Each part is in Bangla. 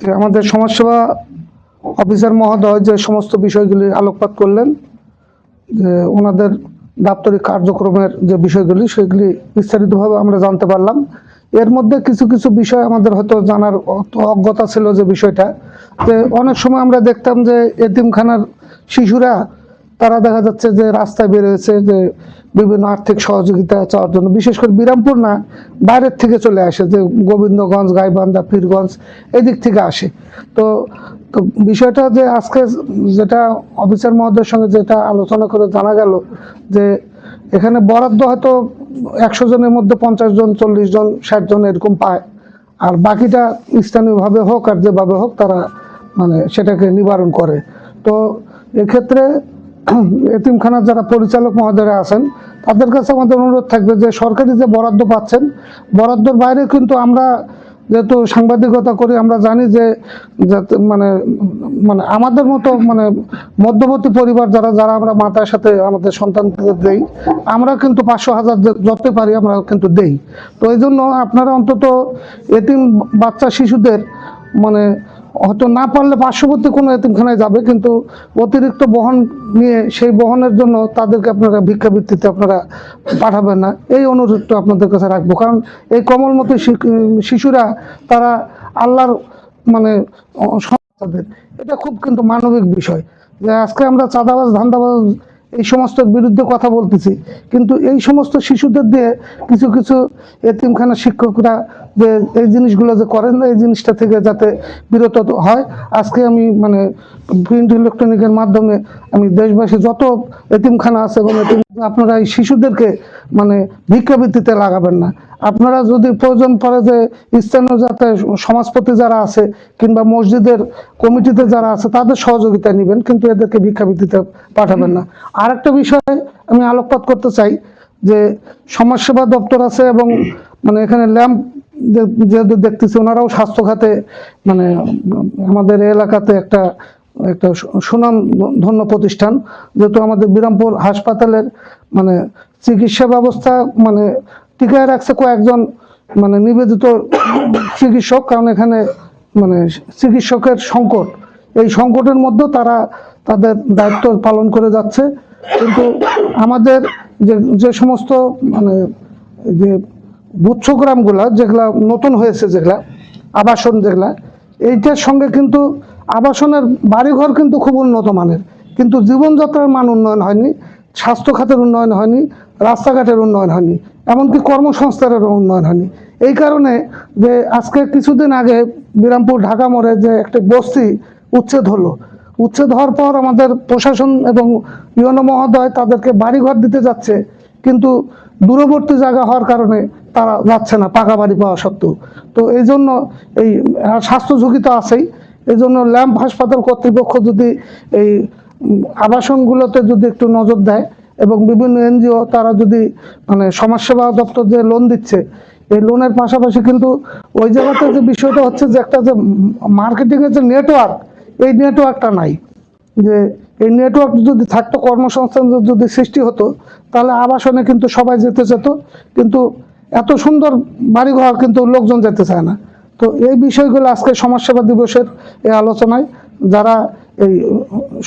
যে আমাদের সমাজসেবা অফিসার মহোদয় যে সমস্ত বিষয়গুলি আলোকপাত করলেন, যে ওনাদের দাপ্তরিক কার্যক্রমের যে বিষয়গুলি, সেগুলি বিস্তারিতভাবে আমরা জানতে পারলাম। এর মধ্যে কিছু কিছু বিষয় আমাদের হয়তো জানার অজ্ঞতা ছিল যে বিষয়টা। যে অনেক সময় আমরা দেখতাম যে এতিমখানার শিশুরা তারা দেখা যাচ্ছে যে রাস্তায় বেরোয়েছে যে বিভিন্ন আর্থিক সহযোগিতা চাওয়ার জন্য। বিশেষ করে বিরামপুর না, বাইরের থেকে চলে আসে যে গোবিন্দগঞ্জ, গাইবান্ধা, পীরগঞ্জ এদিক থেকে আসে। তো তো বিষয়টা যে আজকে যেটা অফিসার মহোদয়ের সঙ্গে যেটা আলোচনা করে জানা গেল যে এখানে বরাদ্দ হয়তো একশো জনের মধ্যে পঞ্চাশ জন, চল্লিশ জন, ষাট জন এরকম পায়। আর বাকিটা স্থানীয়ভাবে হোক আর যেভাবে হোক তারা মানে সেটাকে নিবারণ করে। তো এক্ষেত্রে এতিমখানার যারা পরিচালক মহোদয়রা আছেন, তাদের কাছে আমাদের অনুরোধ থাকবে যে সরকারি যে বরাদ্দ পাচ্ছেন, বরাদ্দর বাইরে কিন্তু আমরা যেহেতু সাংবাদিকতা করি, আমরা জানি যে মানে মানে আমাদের মতো মানে মধ্যবর্তী পরিবার যারা যারা আমরা মাতার সাথে আমাদের সন্তানদের দেই, আমরা কিন্তু পাঁচশো হাজার যত পারি আমরা কিন্তু দেই। তো এই জন্য আপনারা অন্তত এতিম বাচ্চা শিশুদের মানে হয়তো না পারলে পার্শ্ববর্তী কোনো এতিমখানায় যাবে, কিন্তু অতিরিক্ত বহন নিয়ে সেই বহনের জন্য তাদেরকে আপনারা ভিক্ষাবৃত্তিতে আপনারা পাঠাবেন না। এই অনুরোধটা আপনাদের কাছে রাখব। কারণ এই কমলমতি শিশুরা, তারা আল্লাহর মানে এটা খুব কিন্তু মানবিক বিষয়। যে আজকে আমরা চাঁদাবাজ, ধান্দাবাজ এই সমস্ত বিরুদ্ধে কথা বলতেছি। কিন্তু এই সমস্ত শিশুদের দিয়ে কিছু কিছু এতিমখানা শিক্ষকরা যে এই জিনিসগুলো যে করেন না, এই জিনিসটা থেকে যাতে বিরত হয়। আজকে আমি মানে প্রিন্ট ইলেকট্রনিকের মাধ্যমে আমি দেশবাসী যত এতিমখানা আছে এবং আপনারা এই শিশুদেরকে মানে ভিক্ষাবৃত্তিতে লাগাবেন না। আপনারা যদি প্রয়োজন পড়ে যে স্থানীয় যাতে সমাজপতি যারা আছে কিংবা মসজিদের কমিটিতে যারা আছে তাদের সহযোগিতা নেবেন, কিন্তু এদেরকে ভিক্ষাবৃত্তিতে পাঠাবেন না। আর একটা বিষয় আমি আলোকপাত করতে চাই, যে সমাজসেবা দপ্তর আছে এবং মানে এখানে ল্যাম্প যেহেতু দেখতেছি ওনারাও স্বাস্থ্য খাতে মানে আমাদের এলাকাতে একটা একটা সুনাম ধন্য প্রতিষ্ঠান। যেহেতু আমাদের বিরামপুর হাসপাতালের মানে চিকিৎসা ব্যবস্থা মানে টিকায় রাখছে কয়েকজন মানে নিবেদিত চিকিৎসক, কারণ এখানে মানে চিকিৎসকের সংকট। এই সংকটের মধ্যেও তারা তাদের দায়িত্ব পালন করে যাচ্ছে। কিন্তু আমাদের যে যে সমস্ত মানে যে গুচ্ছগ্রামগুলা যেগুলা নতুন হয়েছে, যেগুলা আবাসন যেগুলা, এইটার সঙ্গে কিন্তু আবাসনের বাড়িঘর কিন্তু খুব উন্নত মানের। কিন্তু জীবনযাত্রার মান উন্নয়ন হয়নি, স্বাস্থ্য খাতের উন্নয়ন হয়নি রাস্তাঘাটের উন্নয়ন হয়নি, এমনকি কর্মসংস্থানেরও উন্নয়ন হয়নি। এই কারণে যে আজকে কিছুদিন আগে বিরামপুর ঢাকা মোড়ে যে একটি বস্তি উচ্ছেদ হলো, উচ্ছেদ হওয়ার পর আমাদের প্রশাসন এবং ইউনো মহোদয় তাদেরকে বাড়িঘর দিতে যাচ্ছে, কিন্তু দূরবর্তী জায়গা হওয়ার কারণে তারা যাচ্ছে না, পাকা বাড়ি পাওয়া সত্ত্বেও। তো এই জন্য এই আর স্বাস্থ্য ঝুঁকি তো আছেই। এই জন্য ল্যাম্প হাসপাতাল কর্তৃপক্ষ যদি এই আবাসনগুলোতে যদি একটু নজর দেয় এবং বিভিন্ন এনজিও তারা যদি মানে সমাজসেবা দপ্তর যে লোন দিচ্ছে, এই লোনের পাশাপাশি কিন্তু ওই জায়গাতে যে বিষয়টা হচ্ছে যে একটা যে মার্কেটিংয়ের যে নেটওয়ার্ক এই নেটওয়ার্কটা নাই। যে এই নেটওয়ার্ক যদি থাকতো, কর্মসংস্থান যদি সৃষ্টি হতো, তাহলে আবাসনে কিন্তু সবাই যেতে যেত, কিন্তু এত সুন্দর বাড়িঘর কিন্তু লোকজন যেতে চায় না। তো এই বিষয়গুলো আজকে সমাজসেবা দিবসের এই আলোচনায় যারা এই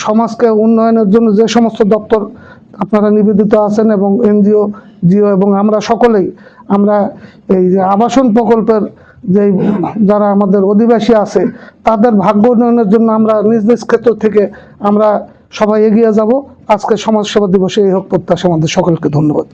সমাজকে উন্নয়নের জন্য যে সমস্ত দপ্তর আপনারা নিবেদিত আছেন এবং এনজিও, জিও এবং আমরা সকলেই, আমরা এই যে আবাসন প্রকল্পের যে যারা আমাদের অধিবাসী আছে, তাদের ভাগ্য উন্নয়নের জন্য আমরা নিজ নিজ ক্ষেত্র থেকে আমরা সবাই এগিয়ে যাব। আজকে সমাজসেবা দিবসে এই হোক প্রত্যাশা আমাদের সকলকে ধন্যবাদ।